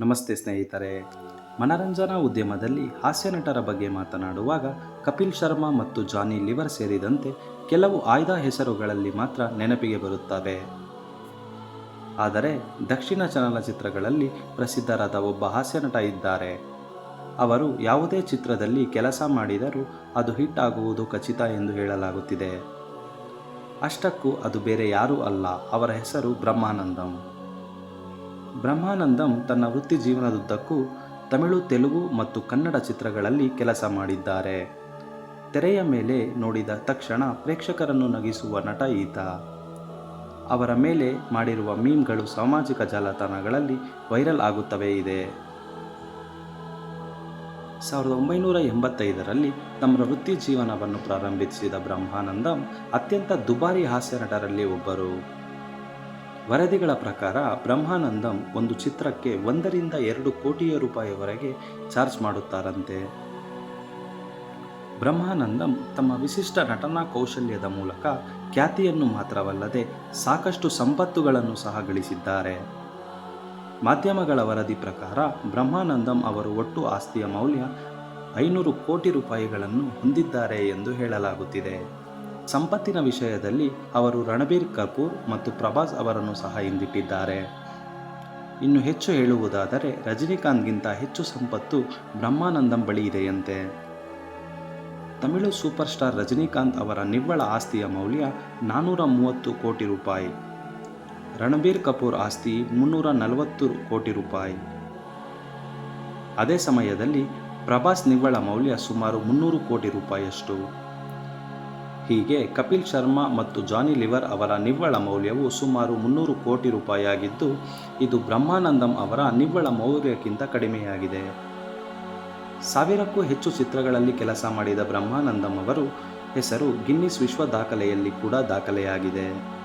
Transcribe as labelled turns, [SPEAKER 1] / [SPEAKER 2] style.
[SPEAKER 1] ನಮಸ್ತೆ ಸ್ನೇಹಿತರೆ. ಮನರಂಜನಾ ಉದ್ಯಮದಲ್ಲಿ ಹಾಸ್ಯ ನಟರ ಬಗ್ಗೆ ಮಾತನಾಡುವಾಗ ಕಪಿಲ್ ಶರ್ಮಾ ಮತ್ತು ಜಾನಿ ಲಿವರ್ ಸೇರಿದಂತೆ ಕೆಲವು ಆಯ್ದ ಹೆಸರುಗಳಲ್ಲಿ ಮಾತ್ರ ನೆನಪಿಗೆ ಬರುತ್ತವೆ. ಆದರೆ ದಕ್ಷಿಣ ಚಲನಚಿತ್ರಗಳಲ್ಲಿ ಪ್ರಸಿದ್ಧರಾದ ಒಬ್ಬ ಹಾಸ್ಯ ನಟ ಇದ್ದಾರೆ. ಅವರು ಯಾವುದೇ ಚಿತ್ರದಲ್ಲಿ ಕೆಲಸ ಮಾಡಿದರೂ ಅದು ಹಿಟ್ ಆಗುವುದು ಖಚಿತ ಎಂದು ಹೇಳಲಾಗುತ್ತಿದೆ. ಅಷ್ಟಕ್ಕೂ ಅದು ಬೇರೆ ಯಾರೂ ಅಲ್ಲ, ಅವರ ಹೆಸರು ಬ್ರಹ್ಮಾನಂದಂ. ಬ್ರಹ್ಮಾನಂದಂ ತನ್ನ ವೃತ್ತಿ ಜೀವನದುದ್ದಕ್ಕೂ ತಮಿಳು, ತೆಲುಗು ಮತ್ತು ಕನ್ನಡ ಚಿತ್ರಗಳಲ್ಲಿ ಕೆಲಸ ಮಾಡಿದ್ದಾರೆ. ತೆರೆಯ ಮೇಲೆ ನೋಡಿದ ತಕ್ಷಣ ಪ್ರೇಕ್ಷಕರನ್ನು ನಗಿಸುವ ನಟ ಈತ. ಅವರ ಮೇಲೆ ಮಾಡಿರುವ ಮೀಮ್ಗಳು ಸಾಮಾಜಿಕ ಜಾಲತಾಣಗಳಲ್ಲಿ ವೈರಲ್ ಆಗುತ್ತವೇ ಇದೆ. ಸಾವಿರದ ಒಂಬೈನೂರ ಎಂಬತ್ತೈದರಲ್ಲಿ ತಮ್ಮ ವೃತ್ತಿ ಜೀವನವನ್ನು ಪ್ರಾರಂಭಿಸಿದ ಬ್ರಹ್ಮಾನಂದಂ ಅತ್ಯಂತ ದುಬಾರಿ ಹಾಸ್ಯ ನಟರಲ್ಲಿ ಒಬ್ಬರು. ವರದಿಗಳ ಪ್ರಕಾರ ಬ್ರಹ್ಮಾನಂದಂ ಒಂದು ಚಿತ್ರಕ್ಕೆ ಒಂದರಿಂದ ಎರಡು ಕೋಟಿಯ ರೂಪಾಯಿವರೆಗೆ ಚಾರ್ಜ್ ಮಾಡುತ್ತಾರಂತೆ. ಬ್ರಹ್ಮಾನಂದಂ ತಮ್ಮ ವಿಶಿಷ್ಟ ನಟನಾ ಕೌಶಲ್ಯದ ಮೂಲಕ ಖ್ಯಾತಿಯನ್ನು ಮಾತ್ರವಲ್ಲದೆ ಸಾಕಷ್ಟು ಸಂಪತ್ತುಗಳನ್ನು ಸಹ ಗಳಿಸಿದ್ದಾರೆ. ಮಾಧ್ಯಮಗಳ ವರದಿ ಪ್ರಕಾರ ಬ್ರಹ್ಮಾನಂದಂ ಅವರು ಒಟ್ಟು ಆಸ್ತಿಯ ಮೌಲ್ಯ ಐನೂರು ಕೋಟಿ ರೂಪಾಯಿಗಳನ್ನು ಹೊಂದಿದ್ದಾರೆ ಎಂದು ಹೇಳಲಾಗುತ್ತಿದೆ. ಸಂಪತ್ತಿನ ವಿಷಯದಲ್ಲಿ ಅವರು ರಣಬೀರ್ ಕಪೂರ್ ಮತ್ತು ಪ್ರಭಾಸ್ ಅವರನ್ನು ಸಹ ಹಿಂದಿಟ್ಟಿದ್ದಾರೆ. ಇನ್ನು ಹೆಚ್ಚು ಹೇಳುವುದಾದರೆ, ರಜನಿಕಾಂತ್ಗಿಂತ ಹೆಚ್ಚು ಸಂಪತ್ತು ಬ್ರಹ್ಮಾನಂದಂ ಬಳಿ ಇದೆಯಂತೆ. ತಮಿಳು ಸೂಪರ್ ಸ್ಟಾರ್ ರಜನಿಕಾಂತ್ ಅವರ ನಿವ್ವಳ ಆಸ್ತಿಯ ಮೌಲ್ಯ ನಾನ್ನೂರ ಮೂವತ್ತು ಕೋಟಿ ರೂಪಾಯಿ. ರಣಬೀರ್ ಕಪೂರ್ ಆಸ್ತಿ ಮುನ್ನೂರ ನಲವತ್ತು ಕೋಟಿ ರೂಪಾಯಿ. ಅದೇ ಸಮಯದಲ್ಲಿ ಪ್ರಭಾಸ್ ನಿವ್ವಳ ಮೌಲ್ಯ ಸುಮಾರು ಮುನ್ನೂರು ಕೋಟಿ ರೂಪಾಯಿಯಷ್ಟು. ಹೀಗೆ ಕಪಿಲ್ ಶರ್ಮಾ ಮತ್ತು ಜಾನಿ ಲಿವರ್ ಅವರ ನಿವ್ವಳ ಮೌಲ್ಯವು ಸುಮಾರು ಮುನ್ನೂರು ಕೋಟಿ ರೂಪಾಯಿಯಾಗಿದ್ದು, ಇದು ಬ್ರಹ್ಮಾನಂದಂ ಅವರ ನಿವ್ವಳ ಮೌಲ್ಯಕ್ಕಿಂತ ಕಡಿಮೆಯಾಗಿದೆ. ಸಾವಿರಕ್ಕೂ ಹೆಚ್ಚು ಚಿತ್ರಗಳಲ್ಲಿ ಕೆಲಸ ಮಾಡಿದ ಬ್ರಹ್ಮಾನಂದಂ ಅವರು ಹೆಸರು ಗಿನ್ನಿಸ್ ವಿಶ್ವ ದಾಖಲೆಯಲ್ಲಿ ಕೂಡ ದಾಖಲೆಯಾಗಿದೆ.